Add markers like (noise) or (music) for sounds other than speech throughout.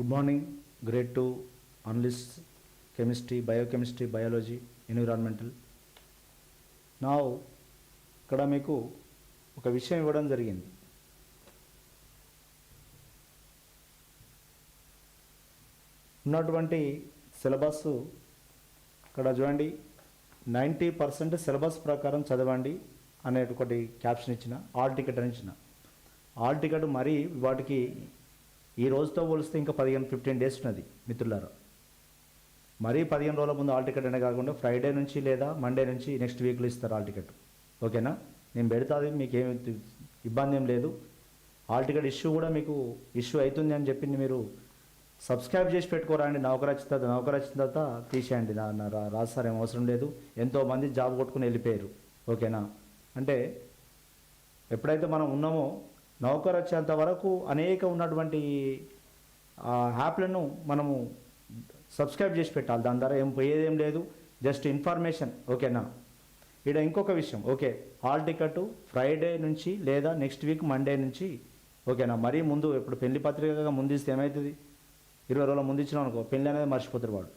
Good morning grade two analyst chemistry biochemistry biology environmental నా ఇక్కడ మీకు ఒక విషయం ఇవ్వడం జరిగింది. ఉన్నటువంటి సిలబస్ ఇక్కడ చూడండి నైంటీ పర్సెంట్ సిలబస్ ప్రకారం చదవండి అనే ఒకటి క్యాప్షన్ ఇచ్చిన ఆల్ టికెట్ అని ఇచ్చిన. ఆల్ టికెట్ మరీ వాటికి ఈ రోజుతో పోలిస్తే ఇంకా పదిహేను ఫిఫ్టీన్ డేస్ ఉన్నది మిత్రులారా. మరీ పదిహేను రోజుల ముందు ఆల్ టికెట్ అనే కాకుండా ఫ్రైడే నుంచి లేదా మండే నుంచి నెక్స్ట్ వీక్లో ఇస్తారు ఆల్ టికెట్. ఓకేనా? నేను పెడతాది మీకు ఏమి ఇబ్బంది ఏం లేదు. ఆల్ టికెట్ ఇష్యూ కూడా మీకు ఇష్యూ అవుతుంది అని చెప్పింది మీరు సబ్స్క్రైబ్ చేసి పెట్టుకోరండి. నౌకరు వచ్చిన తర్వాత నౌకరు వచ్చిన తర్వాత తీసేయండి. నా నా రా- సార్ ఏం అవసరం లేదు. ఎంతోమంది జాబ్ కొట్టుకుని వెళ్ళిపోయారు. ఓకేనా? అంటే ఎప్పుడైతే మనం ఉన్నామో నౌకరు వచ్చేంత వరకు అనేక ఉన్నటువంటి ఆ యాప్లను మనము సబ్స్క్రైబ్ చేసి పెట్టాలి. దాని ద్వారా ఏం పోయేదేం లేదు. Just information. ఓకేనా ఇక్కడ ఇంకొక విషయం. ఓకే. హాల్ టికెట్ ఫ్రైడే నుంచి లేదా నెక్స్ట్ వీక్ మండే నుంచి ఓకేనా మరీ ముందు ఇప్పుడు పెళ్ళి పత్రికగా ముందు ఇస్తే ఏమవుతుంది ఇరవై రోజుల ముందు ఇచ్చినాం అనుకో పెళ్ళి అనేది మర్చిపోతారు వాడు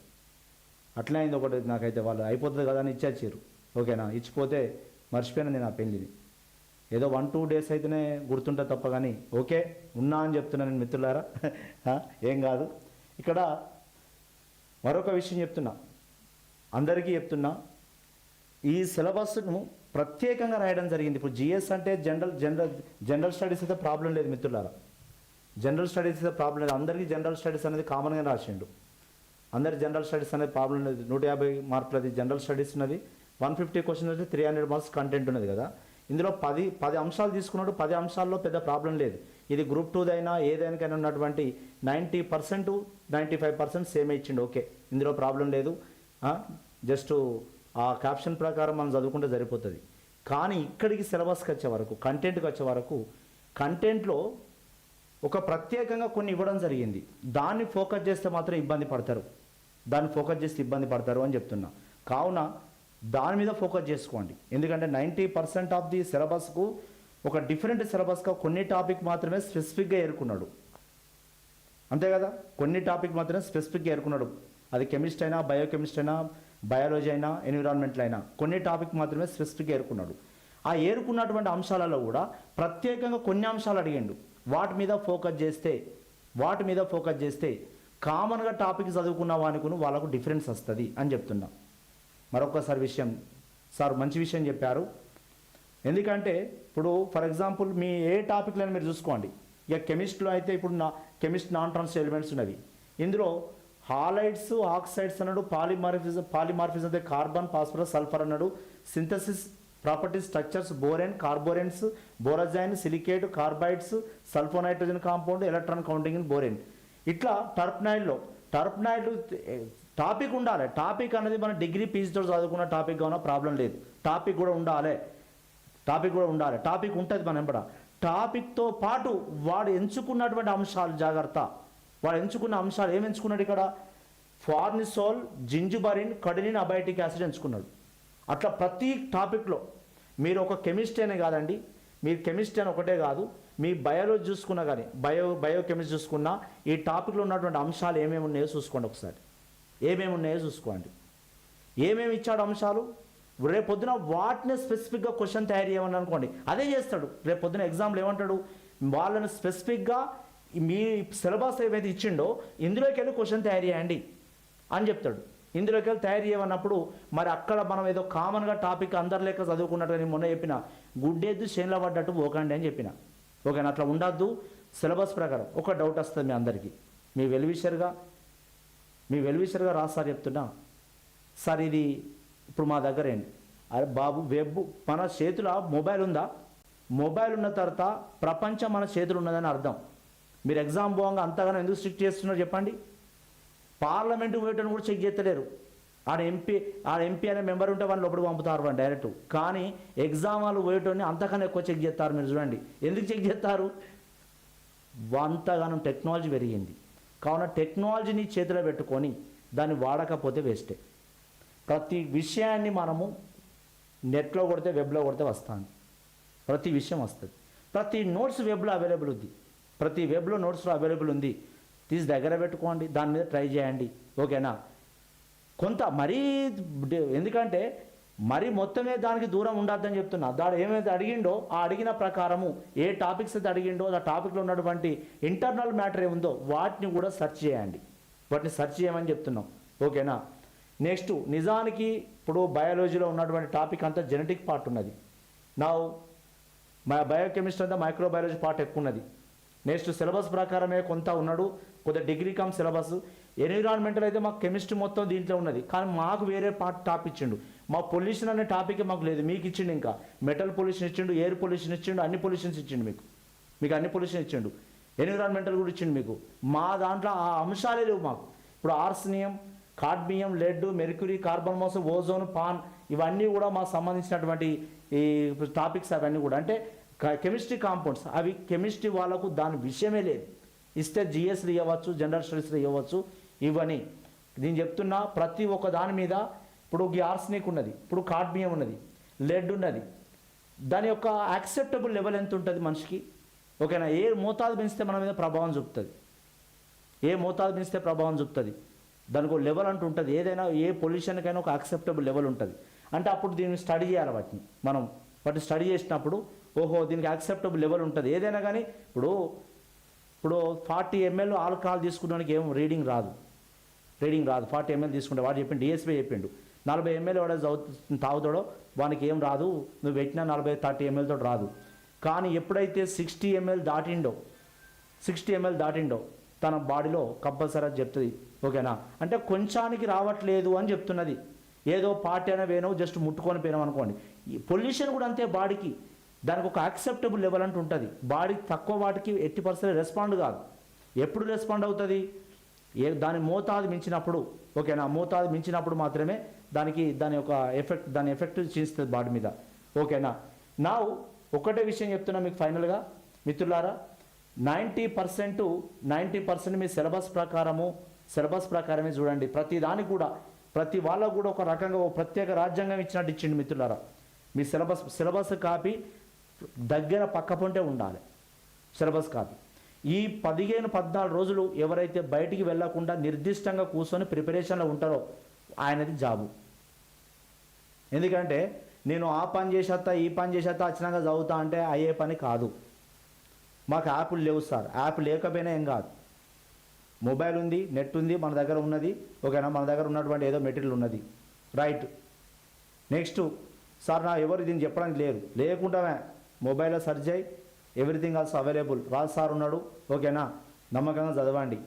అట్లే అయింది ఒకటి నాకైతే వాళ్ళు. అయిపోతుంది కదా అని ఇచ్చేచ్చారు. ఓకేనా ఇచ్చిపోతే మర్చిపోయాను నేను ఆ పెళ్ళిని ఏదో వన్ టూ డేస్ అయితేనే గుర్తుంటే తప్ప కానీ ఓకే ఉన్నా అని చెప్తున్నా నేను మిత్రులారా. (laughs) ఏం కాదు. ఇక్కడ మరొక విషయం చెప్తున్నా. అందరికీ చెప్తున్నా. ఈ సిలబస్ను ప్రత్యేకంగా రాయడం జరిగింది. ఇప్పుడు జిఎస్ అంటే జనరల్ జనరల్ జనరల్ స్టడీస్ అయితే ప్రాబ్లం లేదు మిత్రులారా. జనరల్ స్టడీస్ అయితే ప్రాబ్లం లేదు. అందరికీ జనరల్ స్టడీస్ అనేది కామన్గా రాసిండు. అందరి జనరల్ స్టడీస్ అనేది ప్రాబ్లం లేదు. నూట యాభై మార్కులది జనరల్ స్టడీస్ ఉన్నది. వన్ ఫిఫ్టీ క్వశ్చన్ అయితే త్రీ హండ్రెడ్ మార్క్స్ కంటెంట్ ఉన్నది కదా. ఇందులో పది పది అంశాలు తీసుకున్నాడు. పది అంశాల్లో పెద్ద ప్రాబ్లం లేదు. ఇది గ్రూప్ టూదైనా ఏదైనాకైనా ఉన్నటువంటి ninety percent ninety five percent సేమే ఇచ్చిండు. ఓకే. ఇందులో ప్రాబ్లం లేదు. జస్ట్ ఆ క్యాప్షన్ ప్రకారం మనం చదువుకుంటే సరిపోతుంది. కానీ ఇక్కడికి సిలబస్కి వచ్చే వరకు కంటెంట్కి వచ్చే వరకు కంటెంట్లో ఒక ప్రత్యేకంగా కొన్ని ఇవ్వడం జరిగింది. దాన్ని ఫోకస్ చేస్తే మాత్రం ఇబ్బంది పడతారు. దాన్ని ఫోకస్ చేస్తే ఇబ్బంది పడతారు అని చెప్తున్నా. కావున దాని మీద ఫోకస్ చేసుకోండి. ఎందుకంటే నైంటీ పర్సెంట్ ఆఫ్ ది సిలబస్కు ఒక డిఫరెంట్ సిలబస్గా కొన్ని టాపిక్ మాత్రమే స్పెసిఫిక్గా ఏరుకున్నాడు. అంతే కదా? కొన్ని టాపిక్ మాత్రమే స్పెసిఫిక్గా ఏరుకున్నాడు. అది కెమిస్ట్రీ అయినా బయోకెమిస్ట్ అయినా బయాలజీ అయినా ఎన్విరాన్మెంట్లు అయినా కొన్ని టాపిక్ మాత్రమే స్పెసిఫిక్గా ఏరుకున్నాడు. ఆ ఏరుకున్నటువంటి అంశాలలో కూడా ప్రత్యేకంగా కొన్ని అంశాలు అడిగిండు. వాటి మీద ఫోకస్ చేస్తే వాటి మీద ఫోకస్ చేస్తే కామన్గా టాపిక్ చదువుకున్న వానికి వాళ్ళకు డిఫరెన్స్ వస్తుంది అని చెప్తున్నా. మరొకసారి విషయం. సార్ మంచి విషయం చెప్పారు. ఎందుకంటే ఇప్పుడు ఫర్ ఎగ్జాంపుల్ మీ ఏ టాపిక్లను మీరు చూసుకోండి. ఇక కెమిస్ట్రీలో అయితే ఇప్పుడు నా కెమిస్ట్ నాన్ ట్రాన్స్ ఎలిమెంట్స్ ఉన్నవి. ఇందులో హాలైడ్స్ ఆక్సైడ్స్ అన్నాడు పాలిమార్ఫిజం పాలిమార్ఫిజం అంటే కార్బన్ ఫాస్ఫరస్ సల్ఫర్ అన్నాడు. Synthesis properties structures borane carboranes borazine silicate carbides sulphur nitrogen compound electron counting in borane. ఇట్లా టర్ప్నాయిడ్లో టర్ప్నాయిడ్ టాపిక్ ఉండాలి. టాపిక్ అనేది మన డిగ్రీ పీజీతో చదువుకున్న టాపిక్ కావున ప్రాబ్లం లేదు. టాపిక్ కూడా ఉండాలి. టాపిక్ కూడా ఉండాలి. టాపిక్ ఉంటుంది మన ఎంబడ టాపిక్తో పాటు వాడు ఎంచుకున్నటువంటి అంశాలు జాగ్రత్త. వాడు ఎంచుకున్న అంశాలు ఏం ఎంచుకున్నాడు ఇక్కడ? ఫార్నిసోల్ జింజుబరిన్ కడినిన్ అబయోటిక్ యాసిడ్ ఎంచుకున్నాడు. అట్లా ప్రతి టాపిక్లో మీరు ఒక కెమిస్ట్రీ అనే కాదండి. మీరు కెమిస్ట్రీ అని ఒకటే కాదు. మీ బయాలజీ చూసుకున్నా కానీ బయో బయోకెమిస్ట్రీ చూసుకున్నా ఈ టాపిక్లో ఉన్నటువంటి అంశాలు ఏమేమి ఉన్నాయో చూసుకోండి ఒకసారి. ఏమేమి ఉన్నాయో చూసుకోండి. ఏమేమి ఇచ్చాడు అంశాలు? రేపు పొద్దున వాటిని స్పెసిఫిక్గా క్వశ్చన్ తయారు చేయమని అనుకోండి. అదే చేస్తాడు. రేపు పొద్దున ఎగ్జామ్లు ఏమంటాడు? వాళ్ళని స్పెసిఫిక్గా మీ సిలబస్ ఏమైతే ఇచ్చిండో ఇందులోకి వెళ్ళి క్వశ్చన్ తయారు చేయండి అని చెప్తాడు. ఇందులోకి వెళ్ళి తయారు చేయమన్నప్పుడు మరి అక్కడ మనం ఏదో కామన్గా టాపిక్ అందరి లెక్క చదువుకున్నట్టు నేను మొన్న చెప్పిన గుడ్డేద్దు చేనులో పడ్డట్టు పోకండి అని చెప్పిన. ఓకేనా? అట్లా ఉండద్దు. సిలబస్ ప్రకారం ఒక డౌట్ వస్తుంది మీ అందరికీ. మీ వెల్విషర్గా మీ వెల్విషర్గా రాస్తారు చెప్తున్నా. సార్ ఇది ఇప్పుడు మా దగ్గర ఏంటి? అరే బాబు వెబ్ మన చేతిలో మొబైల్ ఉందా? మొబైల్ ఉన్న తర్వాత ప్రపంచం మన చేతులు ఉన్నదని అర్థం. మీరు ఎగ్జామ్ పోగా అంతగానో ఎందుకు స్ట్రిక్ట్ చేస్తున్నారు చెప్పండి? పార్లమెంటు పోయేటని కూడా చెక్ చేస్తలేరు. ఆడ ఎంపీ ఆడ ఎంపీ అనే మెంబర్ ఉంటే వాళ్ళు లోపలికి పంపుతారు వాళ్ళు డైరెక్ట్. కానీ ఎగ్జామ్ వాళ్ళు పోయేటోని అంతకన్నా ఎక్కువ చెక్ చేస్తారు మీరు చూడండి. ఎందుకు చెక్ చేస్తారు? అంతగానం టెక్నాలజీ పెరిగింది. కావున టెక్నాలజీని చేతిలో పెట్టుకొని దాన్ని వాడకపోతే వేస్టే ప్రతి విషయాన్ని మనము నెట్లో కొడితే వెబ్లో కొడితే వస్తాను. ప్రతి విషయం వస్తుంది. ప్రతి నోట్స్ వెబ్లో అవైలబుల్ ఉంది. ప్రతి వెబ్లో నోట్స్లో అవైలబుల్ ఉంది. తీసి దగ్గర పెట్టుకోండి. దాని మీద ట్రై చేయండి. ఓకేనా కొంత మరీ ఎందుకంటే మరి మొత్తమే దానికి దూరం ఉండద్దని చెప్తున్నా. దాడు ఏమైతే అడిగిండో ఆ అడిగిన ప్రకారము ఏ టాపిక్స్ అయితే అడిగిండో ఆ టాపిక్లో ఉన్నటువంటి ఇంటర్నల్ మ్యాటర్ ఏముందో వాటిని కూడా సెర్చ్ చేయండి. వాటిని సెర్చ్ చేయమని చెప్తున్నాం. ఓకేనా? నెక్స్ట్ నిజానికి ఇప్పుడు బయాలజీలో ఉన్నటువంటి టాపిక్ అంతా జెనెటిక్ పార్ట్ ఉన్నది. నా మా బయోకెమిస్ట్రీ అంతా మైక్రోబయాలజీ పార్ట్ ఎక్కువ ఉన్నది. నెక్స్ట్ సిలబస్ ప్రకారమే కొంత ఉన్నాడు. కొద్దిగా డిగ్రీ కమ్ సిలబస్. ఎన్విరాన్మెంటల్ అయితే మాకు కెమిస్ట్రీ మొత్తం దీంట్లో ఉన్నది. కానీ మాకు వేరే పార్ట్ టాప్ ఇచ్చిండు. మా పొల్యూషన్ అనే టాపిక్ మాకు లేదు. మీకు ఇచ్చిండు ఇంకా. మెటల్ పొల్యూషన్ ఇచ్చిండు ఎయిర్ పొల్యూషన్ ఇచ్చిండు అన్ని పొల్యూషన్స్ ఇచ్చిండు మీకు. మీకు అన్ని పొల్యూషన్ ఇచ్చిండు. ఎన్విరాన్మెంటల్ కూడా ఇచ్చిండు మీకు. మా దాంట్లో ఆ అంశాలే లేవు మాకు. ఇప్పుడు arsenic cadmium lead mercury carbon మోస్ ఓజోన్ పాన్ ఇవన్నీ కూడా మాకు సంబంధించినటువంటి ఈ టాపిక్స్ అవన్నీ కూడా. అంటే కెమిస్ట్రీ కాంపౌండ్స్. అవి కెమిస్ట్రీ వాళ్ళకు దాని విషయమే లేదు. ఇస్తే జిఎస్లు ఇవ్వచ్చు జనరల్ స్టడీస్లు ఇవ్వచ్చు ఇవని నేను చెప్తున్నా ప్రతి ఒక్క దాని మీద ఇప్పుడు ఈ ఉన్నది ఇప్పుడు కాడ్మియం ఉన్నది లెడ్ ఉన్నది. దాని యొక్క యాక్సెప్టబుల్ లెవెల్ ఎంత ఉంటుంది మనిషికి? ఓకేనా? ఏ మోతాదు పెంచితే మన మీద ప్రభావం చూపుతుంది? ఏ మోతాదు పెంచితే ప్రభావం చూపుతుంది? దానికి ఒక లెవెల్ అంటూ ఉంటుంది. ఏదైనా ఏ పొల్యూషన్కైనా ఒక యాక్సెప్టబుల్ లెవెల్ ఉంటుంది. అంటే అప్పుడు దీన్ని స్టడీ చేయాలి వాటిని మనం. వాటిని స్టడీ చేసినప్పుడు ఓహో దీనికి యాక్సెప్టబుల్ లెవెల్ ఉంటుంది. ఏదైనా కానీ ఇప్పుడు ఇప్పుడు ఫార్టీ ఎంఎల్ ఆల్కహాల్ తీసుకున్నానికి ఏం రీడింగ్ రాదు. రీడింగ్ రాదు. ఫార్టీ ఎంఎల్ తీసుకుంటే వాడు చెప్పిండు డిఎస్పీ చెప్పిండు. నలభై ఎంఎల్ వాడు చదువు తాగుతాడో వానికి ఏం రాదు. నువ్వు పెట్టినా నలభై థర్టీ ఎంఎల్తో రాదు. కానీ ఎప్పుడైతే సిక్స్టీ ఎంఎల్ దాటిండో సిక్స్టీ ఎంఎల్ దాటిండో తన బాడీలో కంపల్సరీ అది చెప్తుంది. ఓకేనా? అంటే కొంచానికి రావట్లేదు అని చెప్తున్నది. ఏదో పార్టీ అయినా వేనో జస్ట్ ముట్టుకొని పోయినాం అనుకోండి. ఈ పొల్యూషన్ కూడా అంతే బాడీకి. దానికి ఒక యాక్సెప్టబుల్ లెవెల్ అంటూ ఉంటుంది బాడీ తక్కువ వాటికి ఎట్టి పర్సెంట్ రెస్పాండ్ కాదు. ఎప్పుడు రెస్పాండ్ అవుతుంది? ఏ దాని మోతాదు మించినప్పుడు ఓకేనా మోతాదు మించినప్పుడు మాత్రమే దానికి దాని యొక్క ఎఫెక్ట్ దాని ఎఫెక్ట్ చూస్తుంది బాడీ మీద. ఓకేనా నా ఒకటే విషయం చెప్తున్నా మీకు ఫైనల్గా. మిత్రులారా నైంటీ పర్సెంట్ నైంటీ పర్సెంట్ మీ సిలబస్ ప్రకారము సిలబస్ ప్రకారమే చూడండి. ప్రతి దానికి కూడా ప్రతి వాళ్ళకు కూడా ఒక రకంగా ఒక ప్రత్యేక రాజ్యాంగం ఇచ్చినట్టు ఇచ్చిండు మిత్రులారా. మీ సిలబస్ సిలబస్ కాపీ దగ్గర పక్కపొంటే ఉండాలి. Syllabus copy. ఈ పదిహేను పద్నాలుగు రోజులు ఎవరైతే బయటికి వెళ్ళకుండా నిర్దిష్టంగా కూర్చొని ప్రిపరేషన్లో ఉంటారో ఆయనది జాబు. ఎందుకంటే నేను ఆ పని చేసేస్తా ఈ పని చేసేస్తా వచ్చినాక చదువుతా అంటే అయ్యే పని కాదు. మాకు యాప్లు లేవు సార్. యాప్ లేకపోయినా ఏం కాదు. మొబైల్ ఉంది నెట్ ఉంది మన దగ్గర ఉన్నది. ఓకేనా? మన దగ్గర ఉన్నటువంటి ఏదో మెటీరియల్ ఉన్నది. రైట్. నెక్స్ట్ సార్ నా ఎవరు దీన్ని చెప్పడానికి లేదు లేకుండా మొబైల్లో సెర్చ్ అయ్యి everything also available Raju sir ఉన్నాడు. ఓకేనా? నమ్మకంగా చదవండి.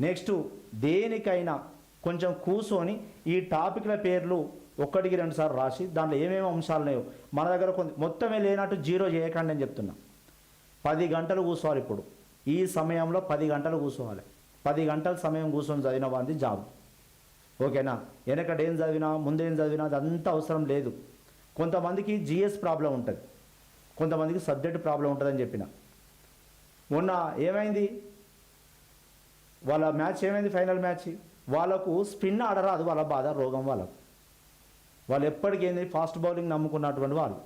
నెక్స్ట్ దేనికైనా కొంచెం కూర్చొని ఈ టాపిక్ల పేర్లు ఒక్కటికి రెండు సార్లు రాసి దాంట్లో ఏమేమి అంశాలు ఉన్నాయో మన దగ్గర కొంత మొత్తమే లేనట్టు జీరో చేయకండి అని చెప్తున్నా. పది గంటలు కూర్చోవాలి ఇప్పుడు. ఈ సమయంలో పది గంటలు కూర్చోవాలి పది గంటల సమయం కూర్చొని చదివిన వాడిది జాబ్. ఓకేనా? వెనకడేం చదివినా ముందేం చదివినా అదంతా అవసరం లేదు. కొంతమందికి జిఎస్ ప్రాబ్లం ఉంటుంది. కొంతమందికి సబ్జెక్ట్ ప్రాబ్లం ఉంటుందని చెప్పిన. మొన్న ఏమైంది? వాళ్ళ మ్యాచ్ ఏమైంది ఫైనల్ మ్యాచ్? వాళ్ళకు స్పిన్ ఆడరాదు వాళ్ళ బాధ రోగం వాళ్ళకు. వాళ్ళు ఎప్పటికీ ఏంది? ఫాస్ట్ బౌలింగ్ నమ్ముకున్నటువంటి వాళ్ళు.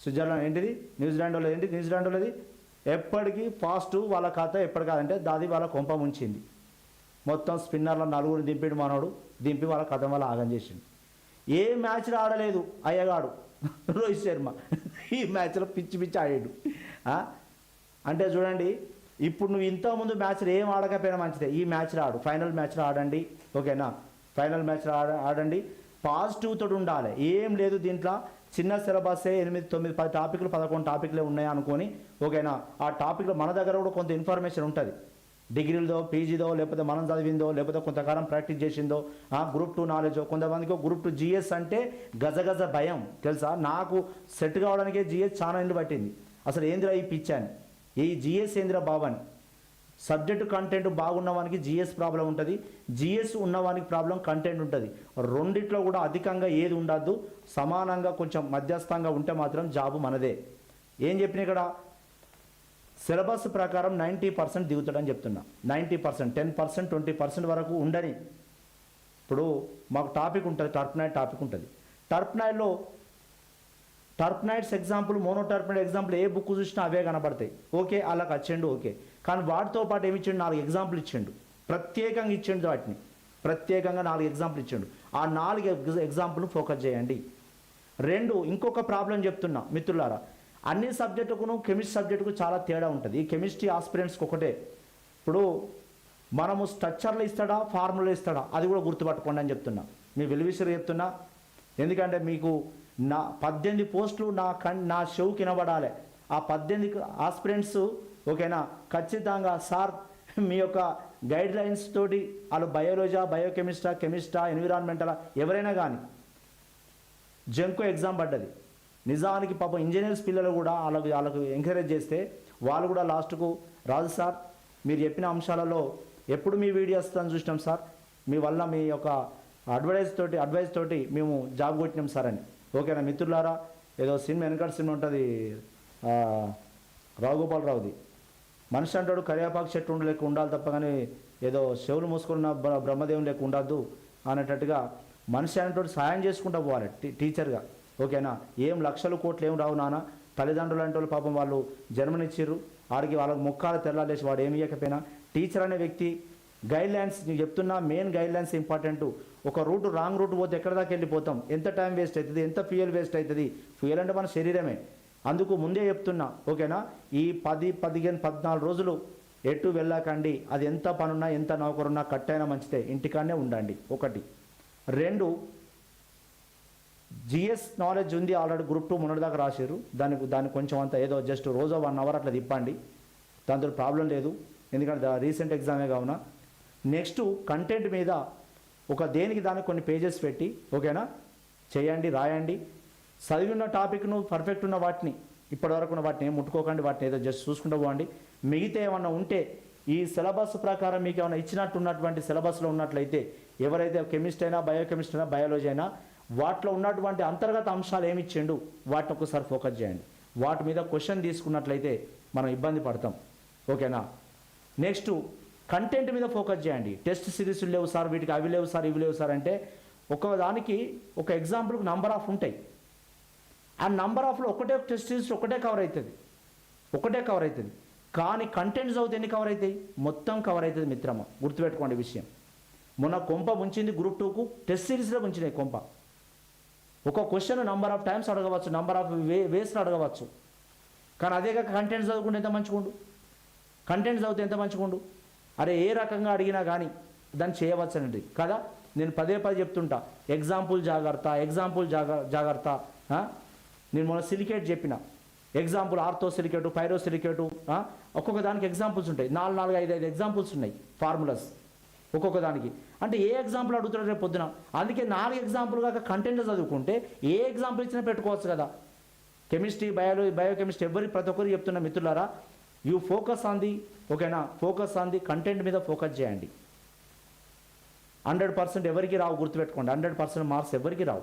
స్విట్జర్లాండ్ ఏంటిది? న్యూజిలాండ్ వాళ్ళది ఏంటి? న్యూజిలాండ్ వాళ్ళది ఎప్పటికీ ఫాస్ట్ వాళ్ళ ఖాతా ఎప్పటి కాదంటే దాది వాళ్ళ కొంప ముంచింది. మొత్తం స్పిన్నర్ల నలుగురు దింపిడు మనోడు దింపి వాళ్ళ కథం వల్ల ఆగం చేసిండు. ఏ మ్యాచ్లో ఆడలేదు అయ్యగాడు. రోహిత్ శర్మ. ఈ మ్యాచ్లో పిచ్చి పిచ్చి ఆడాడు. అంటే చూడండి ఇప్పుడు నువ్వు ఇంతకుముందు మ్యాచ్లు ఏం ఆడకపోయినా మంచిదే. ఈ మ్యాచ్లో ఆడు. ఫైనల్ మ్యాచ్లో ఆడండి. ఓకేనా? ఫైనల్ మ్యాచ్లో ఆడ ఆడండి. పాజిటివ్ తోడు ఉండాలి. ఏం లేదు దీంట్లో. చిన్న సిలబస్సే ఎనిమిది తొమ్మిది పది టాపిక్లు పదకొండు టాపిక్లే ఉన్నాయి అనుకొని ఓకేనా? ఆ టాపిక్లో మన దగ్గర కూడా కొంత ఇన్ఫర్మేషన్ ఉంటుంది. డిగ్రీలదో పీజీదో లేకపోతే మనం చదివిందో లేకపోతే కొంతకాలం ప్రాక్టీస్ చేసిందో ఆ గ్రూప్ టూ నాలెడ్జ్ కొంతమందికి గ్రూప్ టూ జిఎస్ అంటే గజగజ భయం. తెలుసా? నాకు సెట్ కావడానికే జిఎస్ చాలా ఇండ్లు పట్టింది. అసలు ఏందిరా ఈ పిచ్చాని ఈ జిఎస్ ఏందిరా బాబని సబ్జెక్ట్ కంటెంట్ బాగున్నవానికి జిఎస్ ప్రాబ్లం ఉంటుంది. జిఎస్ ఉన్నవానికి ప్రాబ్లం కంటెంట్ ఉంటుంది. రెండిట్లో కూడా అధికంగా ఏది ఉండద్దు. సమానంగా కొంచెం మధ్యస్థంగా ఉంటే మాత్రం జాబు మనదే. ఏం చెప్పిన ఇక్కడ? సిలబస్ ప్రకారం నైంటీ పర్సెంట్ దిగుతాడని చెప్తున్నా. Ninety percent ten percent twenty percent వరకు ఉండని. ఇప్పుడు మాకు టాపిక్ ఉంటుంది టర్ప్నాయిడ్ టాపిక్ ఉంటుంది. టర్ప్నాయిడ్లో టర్ప్నాయిడ్స్ ఎగ్జాంపుల్ మోనోటర్ప్నాయిడ్ ఎగ్జాంపుల్ ఏ బుక్ చూసినా అవే కనబడతాయి. ఓకే అలా వచ్చిండు ఓకే. కానీ వాటితో పాటు ఏమి ఇచ్చిండు? నాలుగు ఎగ్జాంపుల్ ఇచ్చిండు. ప్రత్యేకంగా ఇచ్చిండు వాటిని. ప్రత్యేకంగా నాలుగు ఎగ్జాంపుల్ ఇచ్చిండు. ఆ నాలుగు ఎగ్జా ఎగ్జాంపుల్ ఫోకస్ చేయండి. రెండు ఇంకొక ప్రాబ్లం చెప్తున్నా మిత్రులారా. అన్ని సబ్జెక్టుకును కెమిస్ట్రీ సబ్జెక్టుకు చాలా తేడా ఉంటుంది. ఈ కెమిస్ట్రీ ఆస్పిరెంట్స్కి ఒకటే. ఇప్పుడు మనము స్ట్రక్చర్లు ఇస్తాడా ఫార్ములా ఇస్తాడా? అది కూడా గుర్తుపట్టుకోండి అని చెప్తున్నా. మీ వెలువిసిరి చెప్తున్నా. ఎందుకంటే మీకు నా పద్దెనిమిది పోస్టులు నా కన్ నా షోకి వినబడాలి. ఆ పద్దెనిమిది ఆస్పిరెంట్స్ ఓకేనా? ఖచ్చితంగా సార్ మీ యొక్క గైడ్ లైన్స్ తోటి వాళ్ళు బయోలజా బయోకెమిస్ట్రా కెమిస్ట్రా ఎన్విరాన్మెంటల్ ఎవరైనా కానీ జంకు ఎగ్జామ్ పడ్డది. నిజానికి పాపం ఇంజనీర్స్ పిల్లలు కూడా వాళ్ళకి వాళ్ళకు ఎంకరేజ్ చేస్తే వాళ్ళు కూడా లాస్ట్కు రాజు సార్. మీరు చెప్పిన అంశాలలో ఎప్పుడు మీ వీడియోస్ అని చూసినాం సార్? మీ వల్ల మీ యొక్క అడ్వైజ్ తోటి అడ్వైస్ తోటి మేము జాబ్ కొట్టినాం సార్ అని. ఓకేనా మిత్రులారా ఏదో సినిమా వెనకటి సినిమా ఉంటుంది ఆ, రావుగోపాలరావుది. మనిషి అంటాడు కరియాపాకు చెట్టు ఉండలేక ఉండాలి తప్ప కానీ ఏదో చెవులు మూసుకున్న బ్ర- లేక ఉండద్దు అనేటట్టుగా మనిషి అనేటోడు సాయం చేసుకుంటూ పోవాలి టీచర్గా ఓకేనా? ఏం లక్షలు కోట్లు ఏం రావు నాన్న తల్లిదండ్రులు అంటే వాళ్ళు పాపం వాళ్ళు జన్మనిచ్చిర్రు. వాడికి వాళ్ళకి ముక్కాలు తెల్లాలేసి వాడు ఏమి ఇవ్వకపోయినా టీచర్ అనే వ్యక్తి గైడ్ లైన్స్ నేను చెప్తున్నా మెయిన్ గైడ్ లైన్స్ ఇంపార్టెంట్. ఒక రూట్ రాంగ్ రూట్ పోతే ఎక్కడ దాకా వెళ్ళిపోతాం? ఎంత టైం వేస్ట్ అవుతుంది? ఎంత ఫ్యూయల్ వేస్ట్ అవుతుంది? ఫ్యూయల్ అంటే మన శరీరమే. అందుకు ముందే చెప్తున్నా ఓకేనా? ఈ పది పదిహేను పద్నాలుగు రోజులు ఎటు వెళ్ళకండి. అది ఎంత పనున్నా ఎంత నౌకరున్నా కట్టైనా మంచిదే. ఇంటికాడనే ఉండండి. ఒకటి. రెండు జిఎస్ నాలెడ్జ్ ఉంది ఆల్రెడీ గ్రూప్ టూ మొన్నటిదాకా రాశారు. దానికి దానికి కొంచెం అంత ఏదో జస్ట్ రోజో వన్ అవర్ అట్లా తిప్పండి. దాంతో ప్రాబ్లం లేదు. ఎందుకంటే రీసెంట్ ఎగ్జామే కావున. నెక్స్ట్ కంటెంట్ మీద ఒక దేనికి దానికి కొన్ని పేజెస్ పెట్టి ఓకేనా చేయండి రాయండి. చదివిన టాపిక్ను పర్ఫెక్ట్ ఉన్న వాటిని ఇప్పటివరకు ఉన్న వాటిని ముట్టుకోకండి వాటిని ఏదో జస్ట్ చూసుకుంటూ పోండి. మిగతా ఏమన్నా ఉంటే ఈ సిలబస్ ప్రకారం మీకు ఏమైనా ఇచ్చినట్టు ఉన్నటువంటి సిలబస్లో ఉన్నట్లయితే ఎవరైతే కెమిస్ట్ అయినా బయోకెమిస్ట్ అయినా బయాలజీ అయినా వాటిలో ఉన్నటువంటి అంతర్గత అంశాలు ఏమి ఇచ్చిండు? వాటిని ఒకసారి ఫోకస్ చేయండి. వాటి మీద క్వశ్చన్ తీసుకున్నట్లయితే మనం ఇబ్బంది పడతాం. ఓకేనా? నెక్స్ట్ కంటెంట్ మీద ఫోకస్ చేయండి. టెస్ట్ సిరీస్ లేవు సార్ వీటికి అవి లేవు సార్ ఇవి లేవు సార్ అంటే ఒక దానికి ఒక ఎగ్జాంపుల్కి నంబర్ ఆఫ్ ఉంటాయి. ఆ నంబర్ ఆఫ్లో ఒకటే టెస్ట్ సిరీస్ ఒకటే కవర్ అవుతుంది. ఒకటే కవర్ అవుతుంది. కానీ కంటెంట్స్ అవుతాయి ఎన్ని కవర్ అవుతాయి? మొత్తం కవర్ అవుతుంది మిత్రమా. గుర్తుపెట్టుకోండి విషయం. మొన్న కొంప ఉంచింది గ్రూప్ టూకు టెస్ట్ సిరీస్లో ఉంచినాయి కొంప. ఒక క్వశ్చన్ నంబర్ ఆఫ్ టైమ్స్ అడగవచ్చు నంబర్ ఆఫ్ వే వేస్లో అడగవచ్చు. కానీ అదే కాక కంటెంట్ చదువుకుంటే ఎంత మంచిగుండు కంటెంట్ చదివితే ఎంత మంచిగుండు అరే ఏ రకంగా అడిగినా కానీ దాన్ని చేయవచ్చనండి. కదా? నేను పదే పదే చెప్తుంటా. ఎగ్జాంపుల్ జాగ్రత్త ఎగ్జాంపుల్ జాగ జాగ్రత్త నేను మొన్న సిలికేట్ చెప్పిన. Example ortho silicate pyro silicate ఒక్కొక్క దానికి ఎగ్జాంపుల్స్ ఉంటాయి. నాలుగు నాలుగు ఐదు ఐదు ఎగ్జాంపుల్స్ ఉన్నాయి ఫార్ములాస్ ఒక్కొక్క దానికి. అంటే ఏ ఎగ్జాంపుల్ అడుగుతాడు రేపు పొద్దున? అందుకే నాలుగు ఎగ్జాంపుల్ కాక కంటెంట్ చదువుకుంటే ఏ ఎగ్జాంపుల్ ఇచ్చినా పెట్టుకోవచ్చు కదా. కెమిస్ట్రీ బయాలజీ బయోకెమిస్ట్రీ ఎవరి ప్రతి ఒక్కరు చెప్తున్న మిత్రులారా యూ ఫోకస్ ఆన్ ది ఓకేనా? ఫోకస్ ఆన్ ది కంటెంట్ మీద ఫోకస్ చేయండి. హండ్రెడ్ పర్సెంట్ ఎవరికి రావు గుర్తుపెట్టుకోండి. హండ్రెడ్ పర్సెంట్ మార్క్స్ ఎవరికి రావు?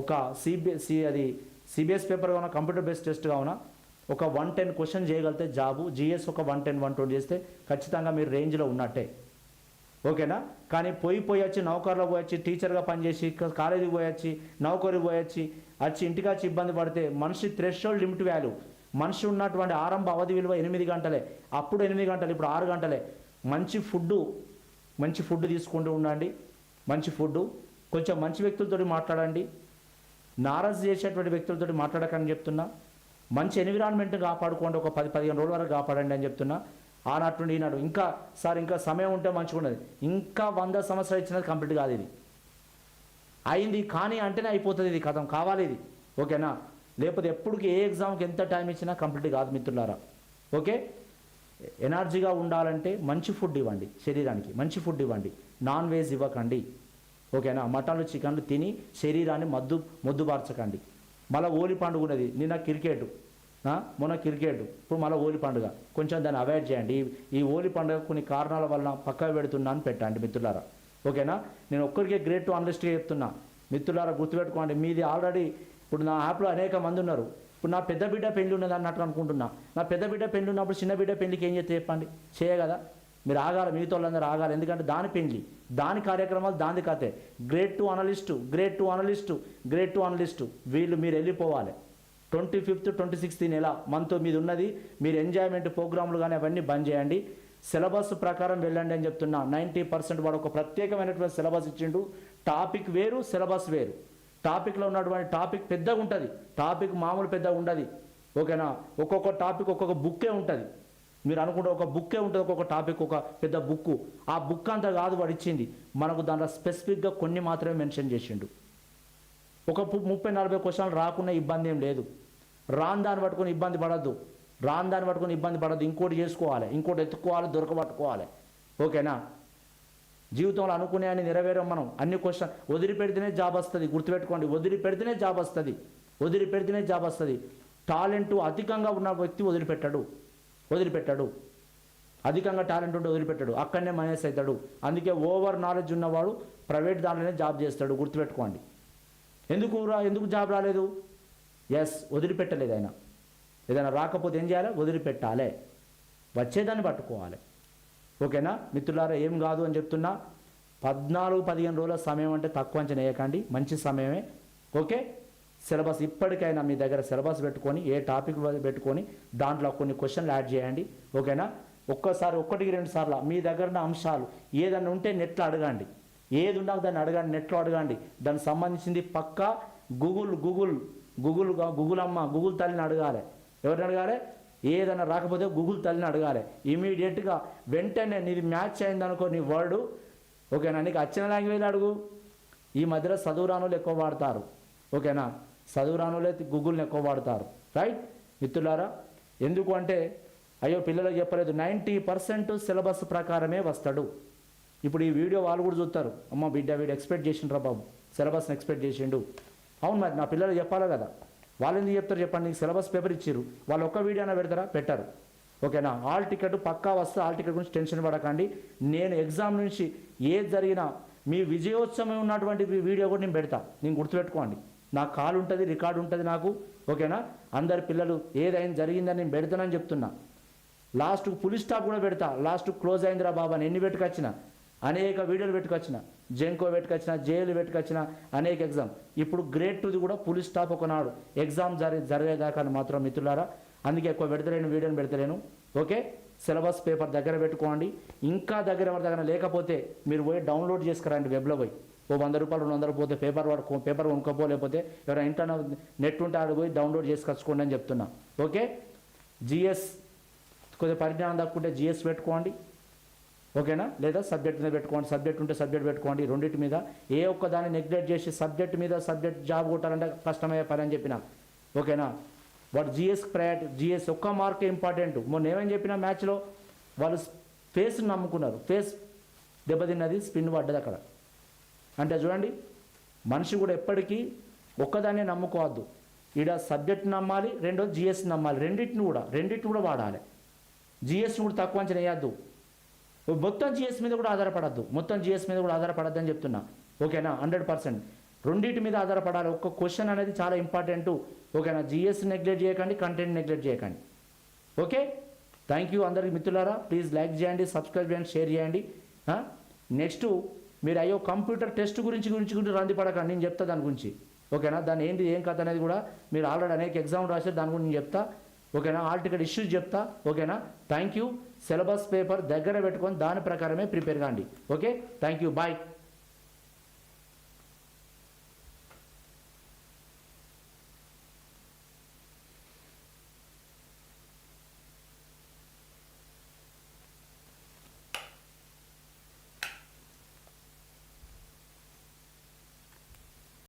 ఒక సిబిఎస్సి అది సిబిఎస్ పేపర్ కావున కంప్యూటర్ బేస్డ్ టెస్ట్ కావున? ఒక వన్ టెన్ క్వశ్చన్ చేయగలిగితే జాబు జిఎస్ ఒక వన్ టెన్ వన్ ట్వంటీ చేస్తే ఖచ్చితంగా మీరు రేంజ్లో ఉన్నట్టే. ఓకేనా? కానీ పోయి పోయి వచ్చి నౌకర్లో పోయొచ్చి టీచర్గా పనిచేసి కాలేజీకి పోయొచ్చి వచ్చి నౌకరికి వచ్చి వచ్చి ఇంటికి వచ్చి ఇబ్బంది పడితే మనిషి థ్రెషోల్డ్ లిమిట్ వాల్యూ మనిషి ఉన్నటువంటి ఆరంభ అవధి విలువ ఎనిమిది గంటలే. అప్పుడు ఎనిమిది గంటలు ఇప్పుడు ఆరు గంటలే. మంచి ఫుడ్ మంచి ఫుడ్ తీసుకుంటూ ఉండండి. మంచి ఫుడ్ కొంచెం మంచి వ్యక్తులతో మాట్లాడండి. నారాజ్ చేసేటువంటి వ్యక్తులతో మాట్లాడకని చెప్తున్నా. మంచి ఎన్విరాన్మెంట్ కాపాడుకోండి. ఒక పది పదిహేను రోజుల వరకు కాపాడండి అని చెప్తున్నా. ఆనాటి నుండి ఈనాడు. ఇంకా సార్ ఇంకా సమయం ఉంటే మంచిగా ఉన్నది ఇంకా వంద సంవత్సరాలు ఇచ్చినది కంప్లీట్ కాదు ఇది. అయింది కానీ అంటేనే అయిపోతుంది ఇది కథం. కావాలి ఇది. ఓకేనా? లేకపోతే ఎప్పటికి ఏ ఎగ్జామ్కి ఎంత టైం ఇచ్చినా కంప్లీట్ కాదు మిత్రులారా. ఓకే? ఎనర్జీగా ఉండాలంటే మంచి ఫుడ్ ఇవ్వండి శరీరానికి. మంచి ఫుడ్ ఇవ్వండి. నాన్ వెజ్ ఇవ్వకండి. ఓకేనా? మటన్లు చికెన్లు తిని శరీరాన్ని మద్దు మొద్దుబార్చకండి. మళ్ళీ ఓలి పండుగ ఉన్నది. నిన్న క్రికెట్. మొన్న క్రికెట్. ఇప్పుడు మళ్ళీ ఓలి పండుగ. కొంచెం దాన్ని అవాయిడ్ చేయండి. ఈ- ఈ ఓలి పండుగ కొన్ని కారణాల వల్ల పక్కకు పెడుతున్నాను పెట్టండి మిత్రులారా. ఓకేనా? నేను ఒక్కరికే గ్రేట్ టు అనలిస్ట్గా చెప్తున్నా. మిత్రులారా గుర్తుపెట్టుకోండి. మీది ఆల్రెడీ ఇప్పుడు నా యాప్లో అనేక మంది ఉన్నారు. ఇప్పుడు నా పెద్ద బిడ్డ పెళ్ళి ఉన్నది అన్నట్టు అనుకుంటున్నా. నా పెద్ద బిడ్డ పెళ్ళి ఉన్నప్పుడు చిన్న బిడ్డ పెళ్ళికి ఏం చేస్తే చెప్పండి? చేయగదా మీరు ఆగాలి మిగతా వాళ్ళందరూ ఆగాలి. ఎందుకంటే దాని పెండ్లి దాని కార్యక్రమాలు దాని కథే. Grade two analyst grade two analyst grade two analyst. వీళ్ళు మీరు వెళ్ళిపోవాలి. ట్వంటీ ఫిఫ్త్ ట్వంటీ సిక్స్త్ నెల మంత్ మీద ఉన్నది. మీరు ఎంజాయ్మెంట్ ప్రోగ్రాంలు కానీ అవన్నీ బంద్ చేయండి. సిలబస్ ప్రకారం వెళ్ళండి అని చెప్తున్నా. నైంటీ పర్సెంట్ వాడు ఒక ప్రత్యేకమైనటువంటి సిలబస్ ఇచ్చిండు. టాపిక్ వేరు సిలబస్ వేరు. టాపిక్లో ఉన్నటువంటి టాపిక్ పెద్దగా ఉంటుంది. టాపిక్ మామూలు పెద్దగా ఉండదు. ఓకేనా? ఒక్కొక్క టాపిక్ ఒక్కొక్క బుక్కే ఉంటుంది. మీరు అనుకుంటే ఒక బుక్కే ఉంటుంది ఒక్కొక్క టాపిక్ ఒక పెద్ద బుక్ ఆ బుక్ అంతా కాదు వాడు ఇచ్చింది. మనకు దాంట్లో స్పెసిఫిక్గా కొన్ని మాత్రమే మెన్షన్ చేసిండు. ఒక ముప్పై నలభై క్వశ్చన్లు రాకుండా ఇబ్బంది ఏం లేదు. రాని దాన్ని పట్టుకొని ఇబ్బంది పడద్దు. రాని దాన్ని పట్టుకొని ఇబ్బంది పడద్దు. ఇంకోటి చేసుకోవాలి. ఇంకోటి ఎత్తుకోవాలి దొరకబట్టుకోవాలి. ఓకేనా? జీవితంలో అనుకునే అని నెరవేరం మనం. అన్ని క్వశ్చన్ వదిలిపెడితేనే జాబ్ వస్తుంది. గుర్తుపెట్టుకోండి. వదిలిపెడితేనే జాబ్ వస్తుంది. వదిలిపెడితేనే జాబ్ వస్తుంది. టాలెంట్ అధికంగా ఉన్న వ్యక్తి వదిలిపెట్టాడు. వదిలిపెట్టాడు. అధికంగా టాలెంట్ ఉంటే వదిలిపెట్టాడు. అక్కడనే మైనస్ అవుతాడు. అందుకే ఓవర్ నాలెడ్జ్ ఉన్నవాడు ప్రైవేట్ దాంట్లోనే జాబ్ చేస్తాడు. గుర్తుపెట్టుకోండి. ఎందుకు రా ఎందుకు జాబ్ రాలేదు? ఎస్ వదిలిపెట్టలేదు ఆయన. ఏదైనా రాకపోతే ఏం చేయాలి? వదిలిపెట్టాలి. వచ్చేదాన్ని పట్టుకోవాలి. ఓకేనా? మిత్రులారా ఏం కాదు అని చెప్తున్నా. పద్నాలుగు పదిహేను రోజుల సమయం అంటే తక్కువ అంచనా వేయకండి. మంచి సమయమే. ఓకే? సిలబస్ ఇప్పటికైనా మీ దగ్గర సిలబస్ పెట్టుకొని ఏ టాపిక్ పెట్టుకొని దాంట్లో కొన్ని క్వశ్చన్లు యాడ్ చేయండి. ఓకేనా? ఒక్కసారి ఒక్కటికి రెండు సార్లు మీ దగ్గర ఉన్న అంశాలు ఏదైనా ఉంటే నెట్లో అడగండి. ఏది ఉన్నా దాన్ని అడగండి నెట్లో అడగండి. దానికి సంబంధించింది పక్కా గూగుల్ గూగుల్ గూగుల్ గూగుల్ అమ్మ గూగుల్ తల్లిని అడగాలి. ఎవరిని అడగాలి? ఏదైనా రాకపోతే గూగుల్ తల్లిని అడగాలి. ఇమీడియట్గా వెంటనే నీది మ్యాచ్ అయింది అనుకో నీ వర్డ్ ఓకేనా? నీకు వచ్చిన లాంగ్వేజ్ అడుగు. ఈ మధ్యలో చదువురానులు ఎక్కువ వాడతారు. ఓకేనా? చదువురానులే గూగుల్ని ఎక్కువ వాడతారు. రైట్? మిత్రులారా ఎందుకు అంటే అయ్యో పిల్లలకు చెప్పలేదు నైంటీ పర్సెంట్ సిలబస్ ప్రకారమే వస్తాడు. ఇప్పుడు ఈ వీడియో వాళ్ళు కూడా చూస్తారు. అమ్మ బిడ్డ వీడు ఎక్స్పెక్ట్ చేసిండ్రా బాబు. సిలబస్ని ఎక్స్పెక్ట్ చేసిండు. అవును మరి నా పిల్లలు చెప్పాలి కదా. వాళ్ళు ఎందుకు చెప్తారు చెప్పండి? నీకు సిలబస్ పేపర్ ఇచ్చిర్రు. వాళ్ళు ఒక్క వీడియో అయినా పెడతారా? పెట్టారు. ఓకేనా? ఆల్ టికెట్ పక్కా వస్తే ఆల్ టికెట్ గురించి టెన్షన్ పడకండి. నేను ఎగ్జామ్ నుంచి ఏది జరిగినా మీ విజయోత్సవం ఉన్నటువంటి వీడియో కూడా నేను పెడతా. నేను గుర్తుపెట్టుకోండి. నా కాల్ ఉంటుంది రికార్డు ఉంటుంది నాకు. ఓకేనా? అందరి పిల్లలు ఏదైనా జరిగిందని నేను పెడతానని చెప్తున్నా. లాస్ట్ పులి స్టాప్ కూడా పెడతా. లాస్ట్ క్లోజ్ అయిందిరా బాబా నేను ఎన్ని పెట్టుకొచ్చిన. అనేక వీడియోలు పెట్టుకొచ్చిన జెంకో పెట్టుకొచ్చిన జేలు పెట్టుకొచ్చిన అనేక ఎగ్జామ్ ఇప్పుడు గ్రేడ్ టూది కూడా పులి స్టాప్ ఒకనాడు ఎగ్జామ్ జరి జరిగేదాకా అని మాత్రం మిత్రులారా అందుకే ఎక్కువ పెడతలేను వీడియోని పెడతలేను. ఓకే? సిలబస్ పేపర్ దగ్గర పెట్టుకోండి. ఇంకా దగ్గర ఎవరి దగ్గర లేకపోతే మీరు పోయి డౌన్లోడ్ చేసుకురండి వెబ్లో పోయి. ఓ వంద రూపాయలు రెండు వందలు పోతే పేపర్ వాడు పేపర్ కొనుక్కోపో లేకపోతే ఎవరైనా ఇంటర్నెట్ నెట్ ఉంటే ఆడ పోయి డౌన్లోడ్ చేసుకొచ్చుకోండి అని చెప్తున్నా. ఓకే? జిఎస్ కొద్దిగా పరిజ్ఞానం తక్కుంటే జిఎస్ పెట్టుకోండి. ఓకేనా? లేదా సబ్జెక్ట్ మీద పెట్టుకోండి సబ్జెక్ట్ ఉంటే సబ్జెక్ట్ పెట్టుకోండి రెండింటి మీద. ఏ ఒక్క దాన్ని నెగ్లెక్ట్ చేసి సబ్జెక్ట్ మీద సబ్జెక్ట్ జాబ్ కొట్టాలంటే కష్టమయ్యే పని అని చెప్పిన. ఓకేనా? వాడు జిఎస్ ప్రయారిటీ జిఎస్ ఒక్క మార్క్ ఇంపార్టెంట్. మొన్న ఏమని చెప్పిన మ్యాచ్లో? వాళ్ళు ఫేస్ నమ్ముకున్నారు. ఫేస్ దెబ్బతిన్నది స్పిన్ పడ్డది అక్కడ. అంటే చూడండి మనిషి కూడా ఎప్పటికీ ఒక్కదాన్నే నమ్ముకోవద్దు. ఈడ సబ్జెక్ట్ నమ్మాలి రెండో జిఎస్ నమ్మాలి. రెండింటిని కూడా రెండింటిని కూడా వాడాలి. జిఎస్ని కూడా తక్కువ అంచనా వేయద్దు. మొత్తం జిఎస్ మీద కూడా ఆధారపడద్దు. మొత్తం జిఎస్ మీద కూడా ఆధారపడద్దు అని చెప్తున్నా. ఓకేనా? Hundred percent. రెండింటి మీద ఆధారపడాలి. ఒక్క క్వశ్చన్ అనేది చాలా ఇంపార్టెంట్. ఓకేనా? జిఎస్ నెగ్లెక్ట్ చేయకండి కంటెంట్ నెగ్లెక్ట్ చేయకండి. ఓకే? థ్యాంక్ యూ అందరికి మిత్రులారా. ప్లీజ్ లైక్ చేయండి సబ్స్క్రైబ్ చేయండి షేర్ చేయండి. నెక్స్ట్ మీరు అయ్యో కంప్యూటర్ టెస్ట్ గురించి గురించి గురించి రంది పడకండి. నేను చెప్తా దాని గురించి. ఓకేనా? దాని ఏంటి ఏం కథ అనేది కూడా మీరు ఆల్రెడీ అనేక ఎగ్జామ్ రాశారు దాని గురించి నేను చెప్తా. ఓకేనా? ఆల్ టికెట్ ఇష్యూస్ చెప్తా ఓకేనా? థ్యాంక్ యూ సిలబస్ పేపర్ దగ్గర పెట్టుకొని దాని ప్రకారమే ప్రిపేర్ కాండి. ఓకే? Thank you bye